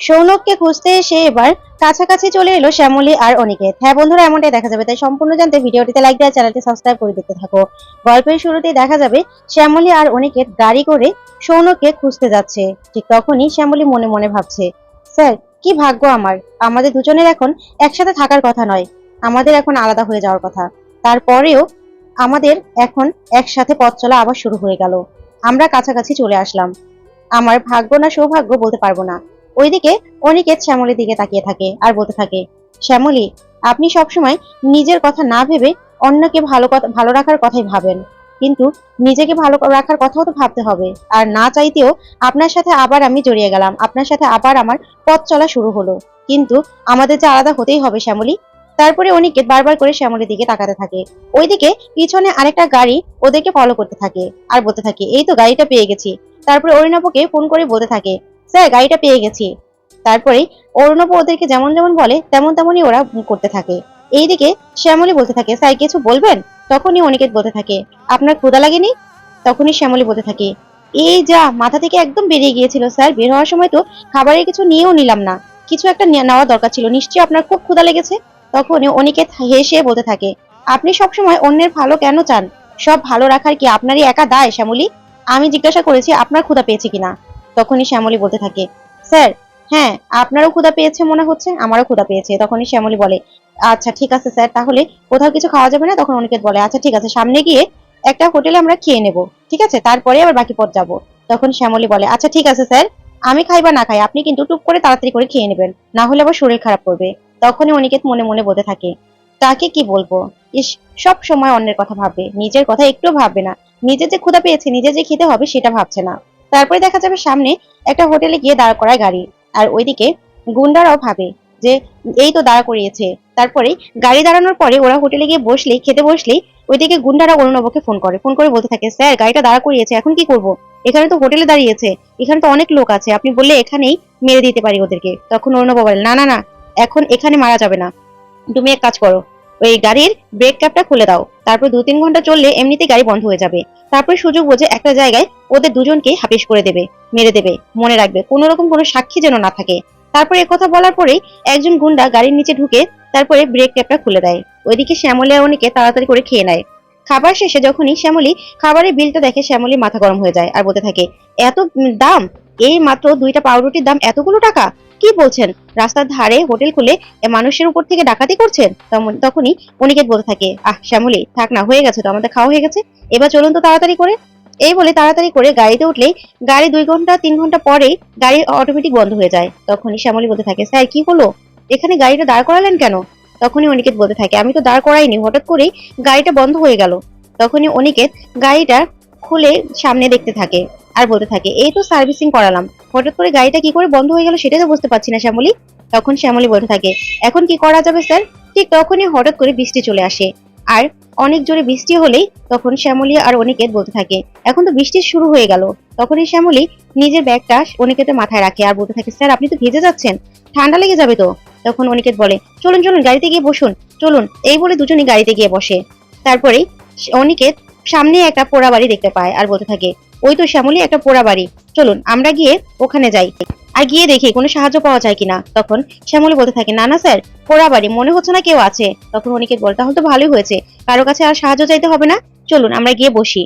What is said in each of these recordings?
সৌনককে খুঁজতে এসে এবার কাছাকাছি চলে এলো শ্যামলী আর অনিকেত। হ্যাঁ বন্ধুরা, এমনটাই দেখা যাবে। তাই সম্পূর্ণ জানতে ভিডিওটিতে লাইক দেওয়া চ্যানেলটি সাবস্ক্রাইব করে দেখতে থাকো। গল্পের শুরুতেই দেখা যাবে শ্যামলী আর অনিকেত গাড়ি করে সৌনককে খুঁজতে যাচ্ছে। ঠিক তখনই শ্যামলী মনে মনে ভাবছে, স্যার, কি ভাগ্য আমার? আমাদের দুজনের এখন একসাথে থাকার কথা নয়। আমাদের এখন আলাদা হয়ে যাওয়ার কথা। তারপরেও আমাদের এখন একসাথে পথ চলা আবার শুরু হয়ে গেল। আমরা কাছাকাছি চলে আসলাম। আমার ভাগ্য না সৌভাগ্য বলতে পারব না। ওইদিকে অনিকেত শ্যামলীর দিকে তাকিয়ে থাকে আর বলতে থাকে, শ্যামলী, আপনি সবসময় নিজের কথা না ভেবে অন্যকে ভালো কথা, ভালো রাখার কথাই ভাবেন। কিন্তু নিজেকে ভালো রাখার কথাও তো ভাবতে হবে। আর না চাইতেও আপনার সাথে আবার আমি জড়িয়ে গেলাম। আপনার সাথে আবার আমার পথ চলা শুরু হলো। কিন্তু আমাদের যে আলাদা হতেই হবে শ্যামলী, তারপরে অনিকেত বারবার করে শ্যামলীর দিকে তাকাতে থাকে। ওইদিকে পিছনে আরেকটা গাড়ি ওদেরকে ফলো করতে থাকে আর বলতে থাকে, এই তো গাড়িটা পেয়ে গেছি। তারপরে অরিনবকে ফোন করে বলতে থাকে স্যার, গাড়িটা পেয়ে গেছি। তারপরে অরুণব ওদেরকে যেমন যেমন বলে, তেমন তেমনই ওরা করতে থাকে। এইদিকে শ্যামলী বলতে থাকে, স্যার, কিছু বলবেন? তখনই অনিকেত বলতে থাকে, আপনার ক্ষুদা লাগেনি? তখনই শ্যামলী বলতে থাকে, এই যা, মাথা থেকে একদম বেরিয়ে গিয়েছিল, স্যার। বের হওয়ার সময় তো খাবারের কিছু নিয়েও নিলাম না। কিছু একটা নেওয়া দরকার ছিল। নিশ্চয়ই আপনার খুব ক্ষুদা লেগেছে? তখনই অনিকেত হেসে বলতে থাকে, আপনি সবসময় অন্যের ভালো কেন চান? সব ভালো রাখার কি আপনারই একা দায়, শ্যামলী? আমি জিজ্ঞাসা করেছি, আপনার ক্ষুদা পেয়েছে কিনা? তখনই শ্যামলী বলতে থাকে, স্যার হ্যাঁ আপনারও ক্ষুধা পেয়েছে মনে হচ্ছে? আমারও ক্ষুধা পেয়েছে। তখনই শ্যামলী বলে আচ্ছা ঠিক আছে স্যার, তাহলে কোথাও কিছু খাওয়া যাবে না? তখন অনিকেত বলে আচ্ছা ঠিক আছে, সামনে গিয়ে একটা হোটেলে আমরা খেয়ে নেব, ঠিক আছে? তারপরে আবার বাকি পথ যাব। তখন শ্যামলী বলে আচ্ছা ঠিক আছে স্যার, আমি খাই বা না খাই, আপনি কিন্তু টুক করে তাড়াতাড়ি করে খেয়ে নেবেন, না হলে আবার শরীর খারাপ করবে। তখনই অনিকেত মনে মনে বলতে থাকে, তাকে কি বলব? ইস, সব সময় অন্যের কথা ভাববে, নিজের কথা একটু ভাববে না। নিজে যে ক্ষুধা পেয়েছে, নিজে যে খেতে হবে, সেটা ভাবছে না। তারপরে দেখা যাবে সামনে একটা হোটেলে গিয়ে দাঁড় করায় গাড়ি। আর ওইদিকে গুন্ডারাও ভাবে যে এই তো দাঁড়া করিয়েছে। তারপরে গাড়ি দাঁড়ানোর পরে ওরা হোটেলে গিয়ে বসলেই, খেতে বসলেই ওইদিকে গুন্ডারা অরুণবকে ফোন করে। ফোন করে বলতে থাকে, স্যার, গাড়িটা দাঁড়া করিয়েছে, এখন কি করব? এখানে তো হোটেলে দাঁড়িয়েছে, এখানে তো অনেক লোক আছে, আপনি বললে এখানেই মেরে দিতে পারি ওদেরকে। তখন অরুণব বলে, না না না, এখন এখানে মারা যাবে না। তুমি এক কাজ করো ওই গাড়ির ব্রেক ক্যাপটা খুলে দাও। তারপর দু তিন ঘণ্টা চললে এমনিতেই গাড়ি বন্ধ হয়ে যাবে। তারপরে সুযোগ বোঝে একটা জায়গায় ওদের দুজনকে হাপিস করে দেবে, মেরে দেবে, মনে রাখবে। কোনো রকম কোনো সাক্ষী যেন না থাকে। তারপরে কথা বলার পরেই একজন গুন্ডা গাড়ির নিচে ঢুকে তারপরে ব্রেক ক্যাপটা খুলে দেয়। ওইদিকে শ্যামলী অনেকে তাড়াতাড়ি করে খেয়ে নেয়। খাবার শেষে যখনই শ্যামলী খাবারের বিলটা দেখে শ্যামলী মাথা গরম হয়ে যায় আর বলতে থাকে, এত দাম? এই মাত্র দুইটা পাউরুটির দাম এতগুলো টাকা? কি বলছেন? রাস্তার ধারে হোটেল খুলে মানুষের উপর থেকে ডাকাতি করছেন? তখন- তখনই অনিকেত বলতে থাকে, আহ, শ্যামলী, থাক না, হয়ে গেছে তো, আমাদের খাওয়া হয়ে গেছে। এবার চলুন তো তাড়াতাড়ি করে। এই বলে তাড়াতাড়ি করে গাড়িতে উঠলেই গাড়ি দুই ঘণ্টা, তিন ঘণ্টা পরেই গাড়ি অটোমেটিক বন্ধ হয়ে যায়। তখনই শ্যামলী বলতে থাকে, স্যার, কি হলো? এখানে গাড়িটা দাঁড় করালেন কেন? তখনই অনিকেত বলতে থাকে, আমি তো দাঁড় করাইনি, হঠাৎ করেই গাড়িটা বন্ধ হয়ে গেল। তখনই অনিকেত গাড়িটা খুলে সামনে দেখতে থাকে। আর বলতে থাকে, এই তো সার্ভিসিং করালাম। হঠাৎ করে গাড়িটা কি করে বন্ধ হয়ে গেল সেটাই তো বুঝতে পারছি না শ্যামলী। তখন শ্যামলী বলতে থাকে, এখন কি করা যাবে স্যার? ঠিক তখনই হঠাৎ করে বৃষ্টি চলে আসে। আর অনেক জোরে বৃষ্টি হলেই তখন শ্যামলী আর অনিকেত বলতে থাকে, এখন তো বৃষ্টি শুরু হয়ে গেল। তখনই শ্যামলী নিজের ব্যাগটা অনিকেতের মাথায় রাখে আর বলতে থাকে, স্যার, আপনি তো ভিজে যাচ্ছেন, ঠান্ডা লেগে যাবে তো? তখন অনিকেত বলে, চলুন চলুন, গাড়িতে গিয়ে বসুন, চলুন। এই বলে দুজনই গাড়িতে গিয়ে বসে। তারপরে অনিকেত সামনে একটা পোড়া বাড়ি দেখতে পায় আর বলতে থাকে, ওই তো শ্যামলী একটা পোড়া বাড়ি। চলুন, আমরা গিয়ে ওখানে যাই। আর গিয়ে দেখি কোনো সাহায্য পাওয়া যায় কিনা। তখন শ্যামলী বলতে থাকে, না না, স্যার, পোড়া বাড়ি, মনে হচ্ছে না কেউ আছে। তখন অনিকেত বলে, তাহলে তো ভালোই হয়েছে। কারও কাছে আর সাহায্য চাইতে হবে না। চলুন, আমরা গিয়ে বসি।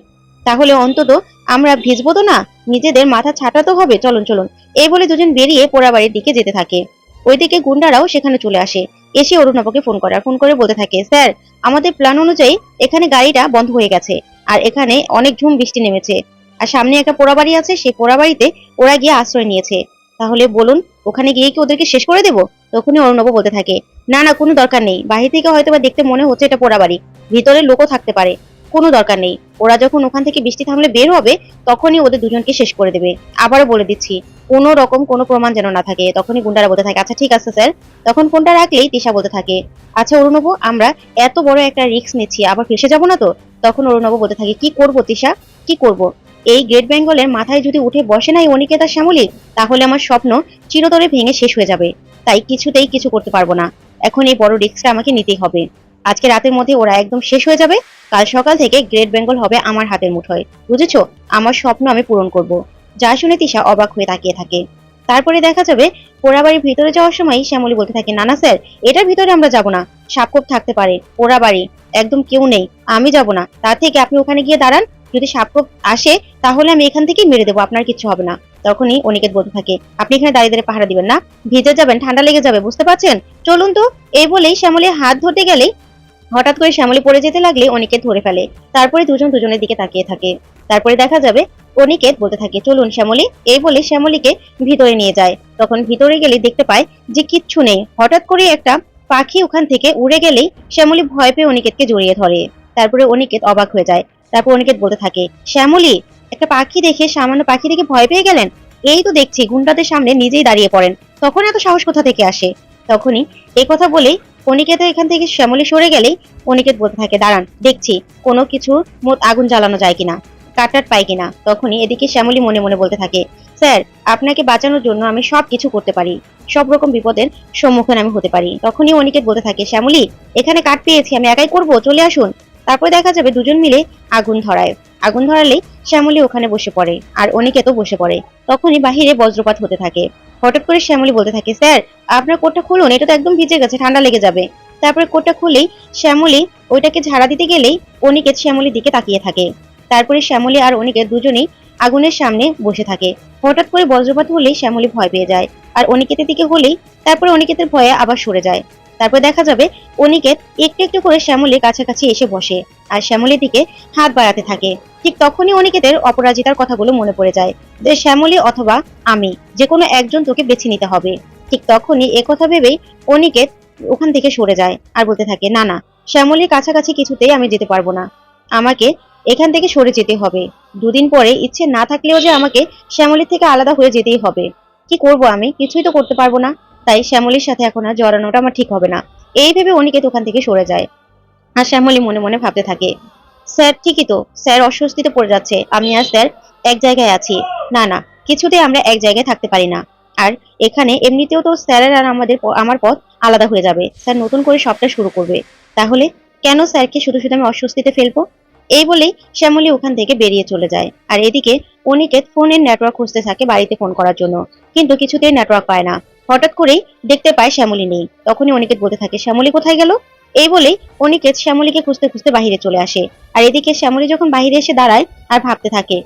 তাহলে অন্তত আমরা ভিজবো তো না? নিজেদের মাথা ছাটাতে হবে। চলুন চলুন। এই বলে দুজন বেরিয়ে পোড়া বাড়ির দিকে যেতে থাকে। ওইদিকে গুন্ডারাও সেখানে চলে আসে। এসে অরুণাবকে ফোন করে আর ফোন করে বলতে থাকে, স্যার, আমাদের প্ল্যান অনুযায়ী এখানে গাড়িটা বন্ধ হয়ে গেছে আর এখানে অনেক ঝুম বৃষ্টি নেমেছে আর সামনে একটা পোড়া বাড়ি আছে, সেই পোড়া বাড়িতে ওরা গিয়ে আশ্রয় নিয়েছে। তাহলে বলুন, ওখানে গিয়ে কি ওদেরকে শেষ করে দেবো? তখনই অরুণব বলতে থাকে, না না, কোনো দরকার নেই। বাহির থেকে হয়তো বা দেখতে মনে হচ্ছে এটা পোড়া বাড়ি। ভিতরে লোকও থাকতে পারে। কোনো দরকার নেই। ওরা যখন ওখান থেকে বৃষ্টি থামলে বের হবে, তখনই ওদের দুজনকে শেষ করে দেবে। আবারও বলে দিচ্ছি, কোনো রকম কোনো প্রমাণ যেন না থাকে। তখনই গুন্ডারা বলতে থাকে আচ্ছা ঠিক আছে, স্যার। তখন ফোনটা রাখলেই তিশা বলতে থাকে আচ্ছা অরুণব আমরা এত বড় একটা রিস্ক নিচ্ছি, আবার ফেসে যাব না তো? তখন অরুণব বলতে থাকে, কি করব তিশা? কি করব? এই গ্রেট বেঙ্গলের মাথায় যদি উঠে বসে নাই অনিকেতা শ্যামলী, তাহলে আমার স্বপ্ন চিরতরে ভেঙে শেষ হয়ে যাবে। তাই কিছুতেই কিছু করতে পারব না। এখন এই বড় রিস্কটা আমাকে নিতেই হবে। আজকে রাতের মধ্যে ওরা একদম শেষ হয়ে যাবে। কাল সকাল থেকে গ্রেট বেঙ্গল হবে আমার হাতের মুঠোয়। বুঝেছ? আমার স্বপ্ন আমি পূরণ করব। যা শুনে তিশা অবাক হয়ে তাকিয়ে থাকে। তারপরে দেখা যাবে পোড়াবাড়ির ভিতরে যাওয়ার সময় শ্যামলী বলতে থাকে, না না স্যার, এটার ভিতরে আমরা যাব না। সাপকোপ থাকতে পারে, পোড়াবাড়ি। একদম কেউ নেই, আমি যাব না। তার থেকে আপনি ওখানে গিয়ে দাঁড়ান। যদি সাপকোপ আসে, তাহলে আমি এখান থেকেই মেরে দেবো, আপনার কিছু হবে না। তখনই অনিকেত বলতে থাকে, আপনি এখানে দাঁড়িয়ে দাঁড়িয়ে পাহারা দিবেন না। ভিজে যাবেন, ঠান্ডা লেগে যাবে, বুঝতে পারছেন? চলুন তো। এই বলেই শ্যামলী হাত ধরতে গেলেই হঠাৎ করে শ্যামলী পড়ে যেতে লাগলে অনিকেত ধরে ফেলে। তারপরে দুজন দুজনের দিকে তাকিয়ে থাকে। তারপরে দেখা যাবে অনিকেত বলতে থাকে, চলুন শ্যামলী। এই বলে শ্যামলীকে ভিতরে নিয়ে যায়। তখন ভিতরে গেলে দেখতে পায় যে কিচ্ছু নেই। হঠাৎ করে একটা পাখি ওখান থেকে উড়ে গেলেই শ্যামলী ভয় পেয়ে অনিকেতকে জড়িয়ে ধরে। তারপরে অনিকেত অবাক হয়ে যায়। তারপর অনিকেত বলতে থাকে, শ্যামলী, একটা পাখি দেখে, সামান্য পাখি দেখে ভয় পেয়ে গেলেন? এই তো দেখছি, গুন্ডাদের সামনে নিজেই দাঁড়িয়ে পড়েন। তখন এত সাহস কোথা থেকে আসে? তখনই এই কথা বলেই অনিকেত এখান থেকে শ্যামলী সরে গেলেই অনিকেত বলতে থাকে, দাঁড়ান, দেখছি, কোনো কিছু মোট আগুন জ্বালানো যায় কিনা কাটার পাই কিনা? তখনই এদিকে শ্যামলী মনে মনে বলতে থাকে, স্যার, আপনাকে বাঁচানোর জন্য আমি সব কিছু করতে পারি, সব রকম বিপদের সম্মুখীন আমি হতে পারি। তখনই অনিকেত বলতে থাকে, শ্যামলী, এখানে কাঠ পেয়েছি, আমি একাই করব? চলে আসুন। তারপরে দেখা যাবে দুজন মিলে আগুন ধরায়। আগুন ধরালেই শ্যামলী ওখানে বসে পড়ে আর অনিকেতও বসে পড়ে। তখনই বাহিরে বজ্রপাত হতে থাকে। হঠাৎ করে শ্যামলী বলতে থাকে, স্যার, আপনার কোটটা খুলুন, এটা তো একদম ভিজে গেছে, ঠান্ডা লেগে যাবে। তারপরে কোটটা খুলেই শ্যামলী ওইটাকে ঝাড়া দিতে গেলেই অনিকেত শ্যামলীর দিকে তাকিয়ে থাকে। তারপরে শ্যামলী আর অনিকেত দুজনেই আগুনের সামনে বসে থাকে। হঠাৎ করে বজ্রপাত হলেই শ্যামলী ভয় পেয়ে যায়, আর অনিকেতের দিকে হলেই তারপরে অনিকেতের ভয়ে আবার সরে যায়। তারপর দেখা যাবে অনিকেত একটু একটু করে শ্যামলীর কাছাকাছি এসে বসে আর শ্যামলীর দিকে হাত বাড়াতে থাকে। ঠিক তখনই অনিকেতের অপরাজিতার কথাগুলো মনে পড়ে যায় যে, শ্যামলী অথবা আমি যে কোনো একজন তোকে বেছে নিতে হবে। ঠিক তখনই একথা ভেবেই অনিকেত ওখান থেকে সরে যায় আর বলতে থাকে, না না, শ্যামলীর কাছাকাছি কিছুতেই আমি যেতে পারব না। আমাকে এখান থেকে সরে যেতে হবে। দুদিন পরে ইচ্ছে না থাকলেও যে আমাকে শ্যামলীর থেকে আলাদা হয়ে যেতেই হবে। কি করব আমি? কিছুই তো করতে পারব না। তাই শ্যামলীর সাথে এখন আর জড়ানোটা আমার ঠিক হবে না। এই ভেবে অনিকেত ওখান থেকে সরে যায়। আর শ্যামলী মনে মনে ভাবতে থাকে, স্যার, ঠিকই তো। স্যার অস্বস্তিতে পড়ে যাচ্ছে। আমি আর স্যার এক জায়গায় আছি। না না, কিছুতেই আমরা এক জায়গায় থাকতে পারি না। আর এখানে এমনিতেও তো স্যারের আর আমাদের আমার পথ আলাদা হয়ে যাবে। স্যার নতুন করে সবটা শুরু করবে। তাহলে কেন স্যারকে শুধু শুধু আমি অস্বস্তিতে ফেলব? এই বলেই শ্যামলী ওখান থেকে বেরিয়ে চলে যায়। আর এদিকে অনিকেত ফোনের নেটওয়ার্ক খুঁজতে থাকে বাড়িতে ফোন করার জন্য। কিন্তু কিছুতেই নেটওয়ার্ক পায় না। হঠাৎ করেই দেখতে পায় শ্যামলী নেই। তখনই অনিকেত বলতে থাকে, শ্যামলী কোথায় গেল? এই বলেই অনিকেত শ্যামলীকে খুঁজতে খুঁজতে বাহিরে চলে আসে। আর এদিকে শ্যামলী যখন বাহিরে এসে দাঁড়ায় আর ভাবতে থাকে,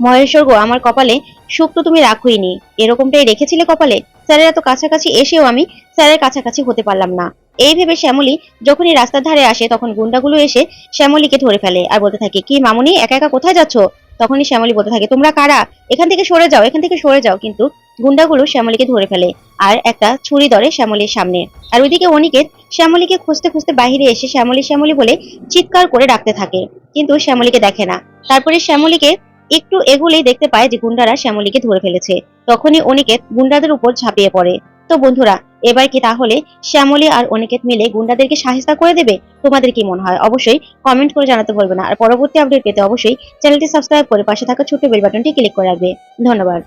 মহেশ্বর গো, আমার কপালে সুখ তো তুমি রাখোইনি। এরকমটাই রেখেছিলে কপালে? স্যারের এত কাছাকাছি এসেও আমি স্যারের কাছাকাছি হতে পারলাম না। এই ভেবে শ্যামলী যখনই রাস্তার ধারে আসে, তখন গুন্ডাগুলো এসে শ্যামলীকে ধরে ফেলে আর বলতে থাকে, কি মামুনি, একা একা কোথায় যাচ্ছ? তখনই শ্যামলী বলতে থাকে, তোমরা কারা? এখান থেকে সরে যাও, এখান থেকে সরে যাও। কিন্তু গুন্ডাগুলো শ্যামলীকে ধরে ফেলে আর একটা ছুরি ধরে শ্যামলীর সামনে। আর ওইদিকে অনিকেত শ্যামলীকে খুঁজতে খুঁজতে বাইরে এসে শ্যামলী শ্যামলী বলে চিৎকার করে ডাকতে থাকে। কিন্তু শ্যামলীকে দেখে না। তারপরে শ্যামলীকে একটু এগুলেই দেখতে পায় যে গুন্ডারা শ্যামলীকে ধরে ফেলেছে। তখনই অনিকেত গুন্ডাদের উপর ঝাঁপিয়ে পড়ে। তো বন্ধুরা, এবার কি তাহলে শ্যামলী আর অনিকেত মিলে গুন্ডাদেরকে সাহিস্তা করে দেবে? তোমাদের কি মনে হয়? অবশ্যই কমেন্ট করে জানাতে ভুলবে না। আর পরবর্তী আপডেট পেতে অবশ্যই চ্যানেলটি সাবস্ক্রাইব করে পাশে থাকা ছোট্ট বেল বাটনটি ক্লিক করে রাখবে। ধন্যবাদ।